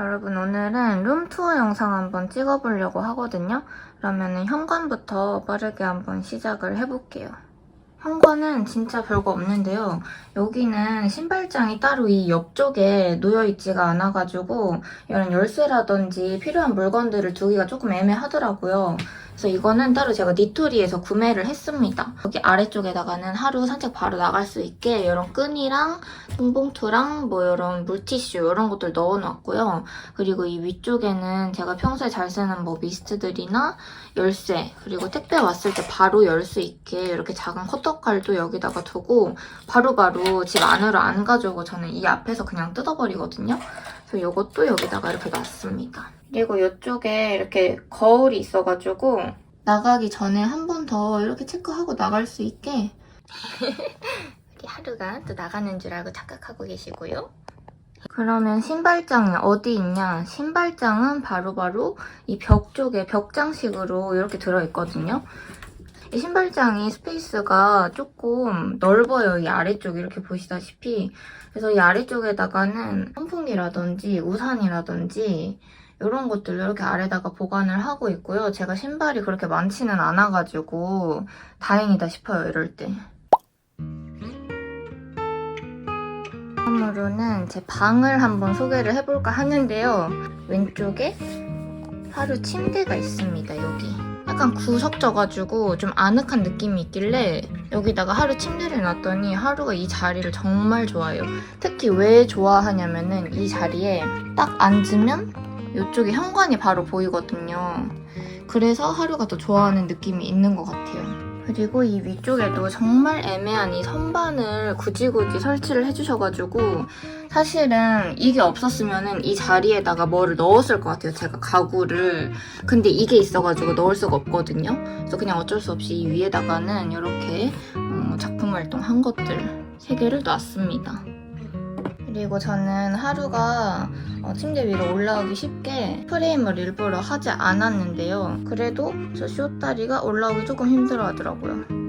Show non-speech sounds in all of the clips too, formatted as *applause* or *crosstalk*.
여러분 오늘은 룸투어 영상 한번 찍어보려고 하거든요. 그러면 현관부터 빠르게 한번 시작을 해볼게요. 현관은 진짜 별거 없는데요. 여기는 신발장이 따로 이 옆쪽에 놓여있지가 않아가지고 이런 열쇠라든지 필요한 물건들을 두기가 조금 애매하더라고요. 그래서 이거는 따로 제가 니토리에서 구매를 했습니다. 여기 아래쪽에다가는 하루 산책 바로 나갈 수 있게 이런 끈이랑 통봉투랑 뭐 이런 물티슈 이런 것들 넣어놨고요. 그리고 이 위쪽에는 제가 평소에 잘 쓰는 뭐 미스트들이나 열쇠 그리고 택배 왔을 때 바로 열 수 있게 이렇게 작은 커터칼도 여기다가 두고 바로바로 집 안으로 안 가져오고 저는 이 앞에서 그냥 뜯어버리거든요. 그래서 이것도 여기다가 이렇게 놨습니다. 그리고 이쪽에 이렇게 거울이 있어가지고 나가기 전에 한 번 더 이렇게 체크하고 나갈 수 있게 *laughs* 우리 하루가 또 나가는 줄 알고 착각하고 계시고요. 그러면 신발장이 어디 있냐? 신발장은 바로바로 이 벽 쪽에 벽장식으로 이렇게 들어있거든요. 이 신발장이 스페이스가 조금 넓어요. 이 아래쪽 이렇게 보시다시피. 그래서 이 아래쪽에다가는 선풍기라든지 우산이라든지 이런 것들 이렇게 아래다가 보관을 하고 있고요. 제가 신발이 그렇게 많지는 않아가지고 다행이다 싶어요. 이럴 때. 다음으로는 제 방을 한번 소개를 해볼까 하는데요. 왼쪽에 하루 침대가 있습니다. 여기. 약간 구석져가지고 좀 아늑한 느낌이 있길래 여기다가 하루 침대를 놨더니 하루가 이 자리를 정말 좋아해요. 특히 왜 좋아하냐면은 이 자리에 딱 앉으면 이쪽에 현관이 바로 보이거든요. 그래서 하루가 더 좋아하는 느낌이 있는 것 같아요. 그리고 이 위쪽에도 정말 애매한 이 선반을 굳이 굳이 설치를 해주셔가지고 사실은 이게 없었으면은 이 자리에다가 뭐를 넣었을 것 같아요. 제가 가구를. 근데 이게 있어가지고 넣을 수가 없거든요. 그래서 그냥 어쩔 수 없이 이 위에다가는 이렇게 어, 작품 활동한 것들 세 개를 놨습니다. 그리고 저는 하루가 어, 침대 위로 올라오기 쉽게 프레임을 일부러 하지 않았는데요. 그래도 저 쇼다리가 올라오기 조금 힘들어 하더라고요.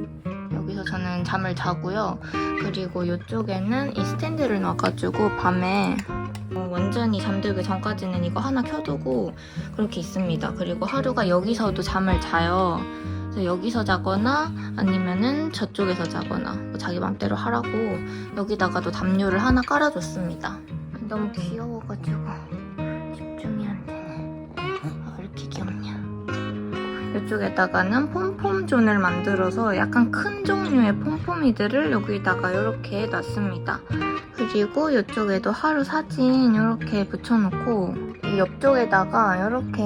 여기서 저는 잠을 자고요. 그리고 이쪽에는 이 스탠드를 놔가지고 밤에 어, 완전히 잠들기 전까지는 이거 하나 켜두고 그렇게 있습니다. 그리고 하루가 여기서도 잠을 자요. 그래서 여기서 자거나 아니면은 저쪽에서 자거나 뭐 자기 맘대로 하라고 여기다가도 담요를 하나 깔아줬습니다. 너무 귀여워가지고 이쪽에다가는 폼폼 존을 만들어서 약간 큰 종류의 폼폼이들을 여기다가 이렇게 놨습니다. 그리고 이쪽에도 하루 사진 이렇게 붙여놓고 이 옆쪽에다가 이렇게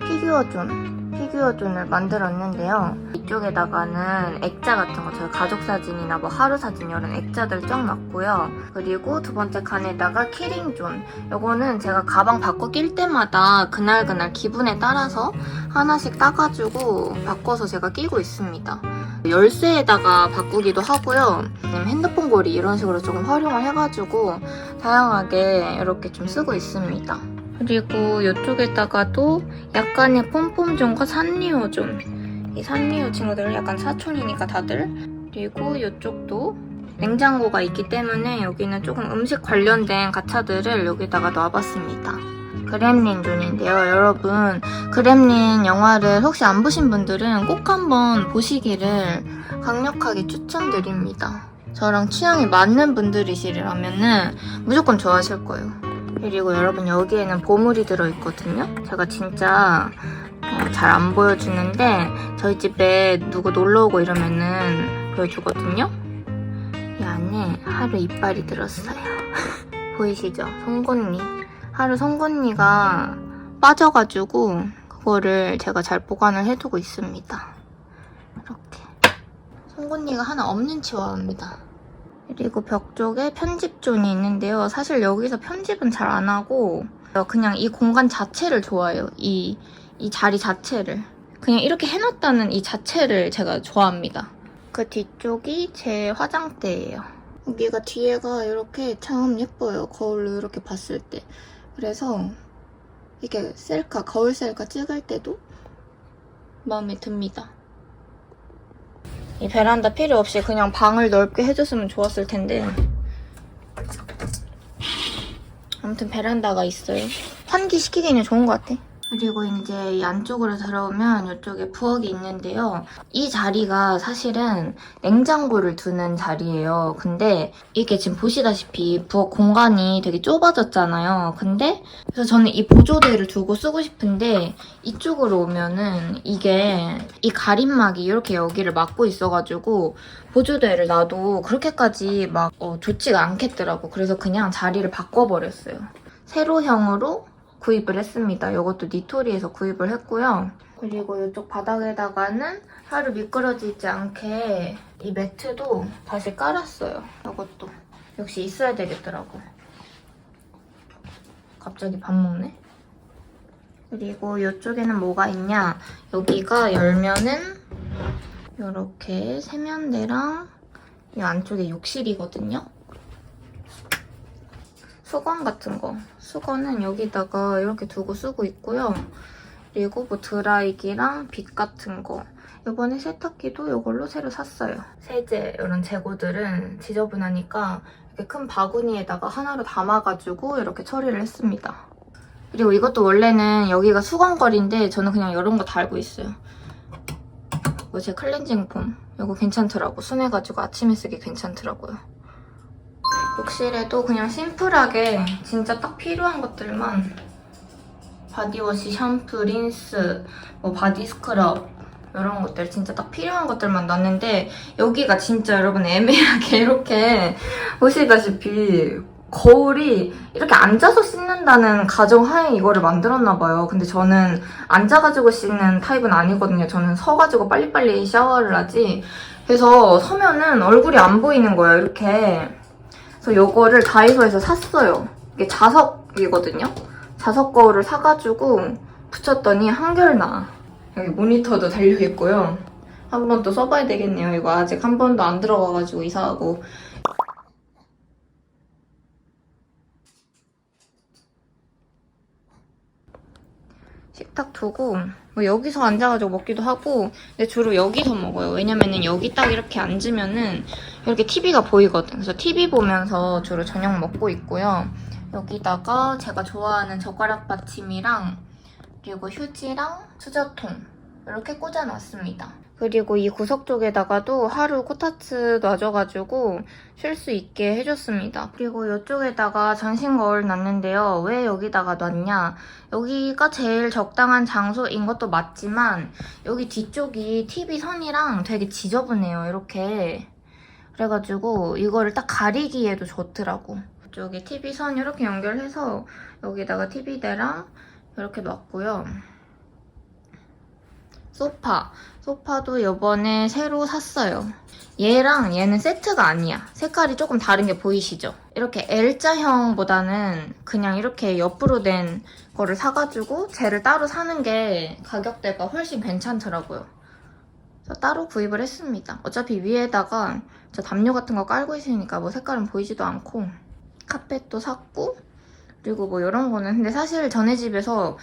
피규어 존 피규어 존을 만들었는데요. 이쪽에다가는 액자 같은 거 저희 가족 사진이나 뭐 하루 사진 이런 액자들 쫙 놨고요. 그리고 두 번째 칸에다가 키링 존. 요거는 제가 가방 바꿔 낄 때마다 그날 그날 기분에 따라서 하나씩 따가지고 바꿔서 제가 끼고 있습니다. 열쇠에다가 바꾸기도 하고요. 핸드폰 고리 이런 식으로 조금 활용을 해가지고 다양하게 이렇게 좀 쓰고 있습니다. 그리고 이쪽에다가도 약간의 폼폼존과 산리오존. 이 산리오 친구들은 약간 사촌이니까 다들. 그리고 이쪽도 냉장고가 있기 때문에 여기는 조금 음식 관련된 가차들을 여기다가 놔봤습니다. 그렘린 존인데요. 여러분, 그렘린 영화를 혹시 안 보신 분들은 꼭 한번 보시기를 강력하게 추천드립니다. 저랑 취향이 맞는 분들이시라면은 무조건 좋아하실 거예요. 그리고 여러분 여기에는 보물이 들어있거든요. 제가 진짜 어, 잘안 보여주는데 저희 집에 누구 놀러 오고 이러면은 보여주거든요. 이 안에 하루 이빨이 들었어요. *laughs* 보이시죠? 송곳니. 하루 송곳니가 빠져가지고 그거를 제가 잘 보관을 해두고 있습니다. 이렇게. 송곳니가 하나 없는 치와입니다. 그리고 벽 쪽에 편집존이 있는데요. 사실 여기서 편집은 잘 안 하고 그냥 이 공간 자체를 좋아해요. 이, 이 자리 자체를. 그냥 이렇게 해놨다는 이 자체를 제가 좋아합니다. 그 뒤쪽이 제 화장대예요. 여기가 뒤에가 이렇게 참 예뻐요. 거울로 이렇게 봤을 때. 그래서 이게 셀카, 거울 셀카 찍을 때도 마음에 듭니다. 이 베란다 필요 없이 그냥 방을 넓게 해줬으면 좋았을 텐데 아무튼 베란다가 있어요. 환기시키기는 좋은 것 같아. 그리고 이제 이 안쪽으로 들어오면 이쪽에 부엌이 있는데요. 이 자리가 사실은 냉장고를 두는 자리예요. 근데 이게 지금 보시다시피 부엌 공간이 되게 좁아졌잖아요. 근데 그래서 저는 이 보조대를 두고 쓰고 싶은데 이쪽으로 오면은 이게 이 가림막이 이렇게 여기를 막고 있어가지고 보조대를 놔도 그렇게까지 막 어, 좋지가 않겠더라고. 그래서 그냥 자리를 바꿔버렸어요. 세로형으로 구입을 했습니다. 이것도 니토리에서 구입을 했고요. 그리고 이쪽 바닥에다가는 하루 미끄러지지 않게 이 매트도 다시 깔았어요. 이것도. 역시 있어야 되겠더라고. 갑자기 밥 먹네? 그리고 이쪽에는 뭐가 있냐? 여기가 열면은 이렇게 세면대랑 이 안쪽에 욕실이거든요. 수건 같은 거. 수건은 여기다가 이렇게 두고 쓰고 있고요. 그리고 뭐 드라이기랑 빗 같은 거. 이번에 세탁기도 이걸로 새로 샀어요. 세제 이런 재고들은 지저분하니까 이렇게 큰 바구니에다가 하나로 담아가지고 이렇게 처리를 했습니다. 그리고 이것도 원래는 여기가 수건걸인데 저는 그냥 이런 거 달고 있어요. 이거 제 클렌징 폼. 이거 괜찮더라고. 순해가지고 아침에 쓰기 괜찮더라고요. 욕실에도 그냥 심플하게 진짜 딱 필요한 것들만 바디워시, 샴푸, 린스, 뭐 바디 스크럽 이런 것들 진짜 딱 필요한 것들만 놨는데 여기가 진짜 여러분 애매하게 *laughs* 이렇게 보시다시피 거울이 이렇게 앉아서 씻는다는 가정하에 이거를 만들었나 봐요. 근데 저는 앉아가지고 씻는 타입은 아니거든요. 저는 서가지고 빨리빨리 샤워를 하지. 그래서 서면은 얼굴이 안 보이는 거예요. 이렇게. 그래서 이거를 다이소에서 샀어요. 이게 자석이거든요. 자석 거울을 사가지고 붙였더니 한결나. 여기 모니터도 달려있고요. 한 번 또 써봐야 되겠네요. 이거 아직 한 번도 안 들어가가지고 이사하고. 식탁 두고 뭐 여기서 앉아가지고 먹기도 하고 근데 주로 여기서 먹어요. 왜냐면은 여기 딱 이렇게 앉으면은 이렇게 TV가 보이거든. 그래서 TV 보면서 주로 저녁 먹고 있고요. 여기다가 제가 좋아하는 젓가락 받침이랑 그리고 휴지랑 수저통 이렇게 꽂아놨습니다. 그리고 이 구석 쪽에다가도 하루 코타츠 놔줘가지고 쉴 수 있게 해줬습니다. 그리고 이쪽에다가 전신 거울 놨는데요. 왜 여기다가 놨냐? 여기가 제일 적당한 장소인 것도 맞지만 여기 뒤쪽이 TV 선이랑 되게 지저분해요. 이렇게. 그래가지고 이거를 딱 가리기에도 좋더라고. 이쪽에 TV 선 이렇게 연결해서 여기다가 TV대랑 이렇게 놨고요. 소파. 소파도 이번에 새로 샀어요. 얘랑 얘는 세트가 아니야. 색깔이 조금 다른 게 보이시죠? 이렇게 L자형보다는 그냥 이렇게 옆으로 된 거를 사가지고 쟤를 따로 사는 게 가격대가 훨씬 괜찮더라고요. 그래서 따로 구입을 했습니다. 어차피 위에다가 저 담요 같은 거 깔고 있으니까 뭐 색깔은 보이지도 않고 카펫도 샀고 그리고 뭐 이런 거는 근데 사실 전에 집에서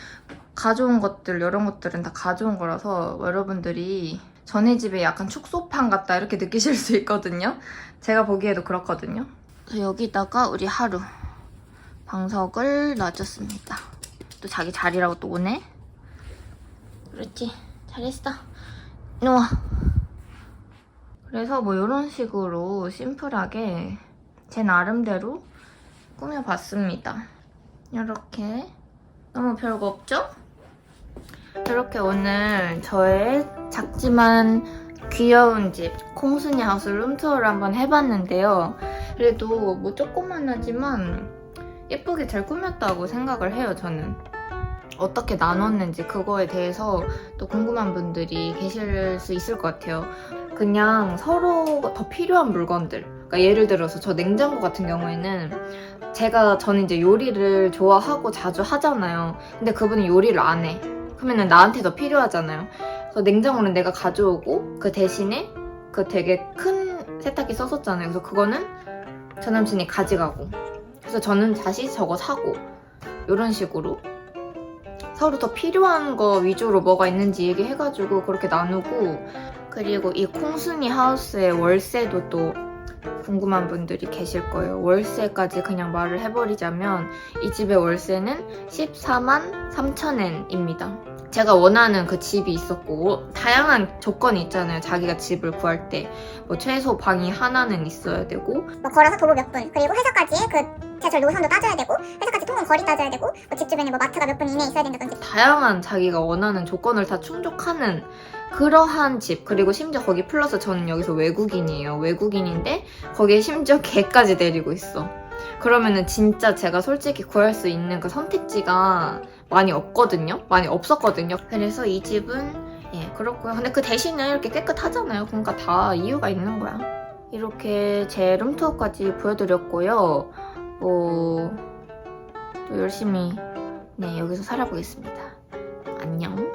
가져온 것들 이런 것들은 다 가져온 거라서 여러분들이 전에 집에 약간 축소판 같다 이렇게 느끼실 수 있거든요. 제가 보기에도 그렇거든요. 그래서 여기다가 우리 하루 방석을 놔줬습니다. 또 자기 자리라고 또 오네. 그렇지. 잘했어. 놓아. 그래서 뭐 이런 식으로 심플하게 제 나름대로 꾸며봤습니다. 이렇게 너무 별거 없죠? 이렇게 오늘 저의 작지만 귀여운 집 콩순이 하우스 룸투어를 한번 해봤는데요. 그래도 뭐 조그만하지만 예쁘게 잘 꾸몄다고 생각을 해요, 저는. 어떻게 나눴는지 그거에 대해서 또 궁금한 분들이 계실 수 있을 것 같아요. 그냥 서로 더 필요한 물건들. 그러니까 예를 들어서 저 냉장고 같은 경우에는 제가 저는 이제 요리를 좋아하고 자주 하잖아요. 근데 그분은 요리를 안 해. 그러면은 나한테 더 필요하잖아요. 그래서 냉장고는 내가 가져오고 그 대신에 그 되게 큰 세탁기 썼었잖아요. 그래서 그거는 전 남친이 가져가고. 그래서 저는 다시 저거 사고. 이런 식으로 서로 더 필요한 거 위주로 뭐가 있는지 얘기해가지고 그렇게 나누고 그리고 이 콩순이 하우스의 월세도 또 궁금한 분들이 계실 거예요. 월세까지 그냥 말을 해버리자면 이 집의 월세는 14만 3천엔입니다. 제가 원하는 그 집이 있었고 다양한 조건이 있잖아요. 자기가 집을 구할 때 뭐 최소 방이 하나는 있어야 되고 뭐 걸어서 도보 몇 분, 그리고 회사까지 그 지하철 노선도 따져야 되고, 회사까지 통근 거리 따져야 되고, 뭐 집 주변에 뭐 마트가 몇 분 이내에 있어야 된다든지. 다양한 자기가 원하는 조건을 다 충족하는 그러한 집 그리고 심지어 거기 플러스 저는 여기서 외국인이에요. 외국인인데 거기에 심지어 개까지 데리고 있어. 그러면은 진짜 제가 솔직히 구할 수 있는 그 선택지가 많이 없거든요? 많이 없었거든요. 그래서 이 집은 예 그렇고요. 근데 그 대신에 이렇게 깨끗하잖아요. 그러니까 다 이유가 있는 거야. 이렇게 제 룸투어까지 보여드렸고요. 뭐 또 열심히 네 여기서 살아보겠습니다. 안녕